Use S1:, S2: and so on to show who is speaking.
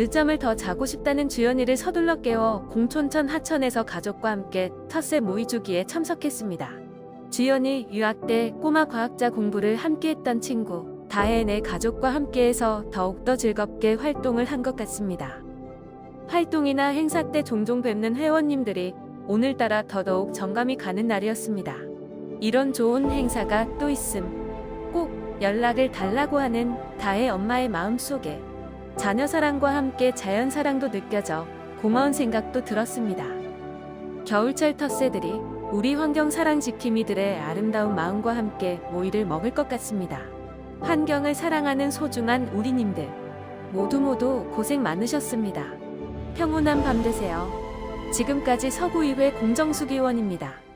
S1: 늦잠을 더 자고 싶다는 주연이를 서둘러 깨워 공촌천 하천에서 가족과 함께 텃세 모의주기에 참석했습니다. 주연이 유학 때 꼬마 과학자 공부를 함께 했던 친구 다혜네 가족과 함께해서 더욱더 즐겁게 활동을 한 것 같습니다. 활동이나 행사 때 종종 뵙는 회원님들이 오늘따라 더더욱 정감이 가는 날이었습니다. 이런 좋은 행사가 또 있음. 꼭 연락을 달라고 하는 다혜 엄마의 마음 속에 자녀 사랑과 함께 자연 사랑도 느껴져 고마운 생각도 들었습니다. 겨울철 텃새들이 우리 환경 사랑 지킴이들의 아름다운 마음과 함께 모이를 먹을 것 같습니다. 환경을 사랑하는 소중한 우리님들 모두 모두 고생 많으셨습니다. 평온한 밤 되세요. 지금까지 서구의회 공정수기원입니다.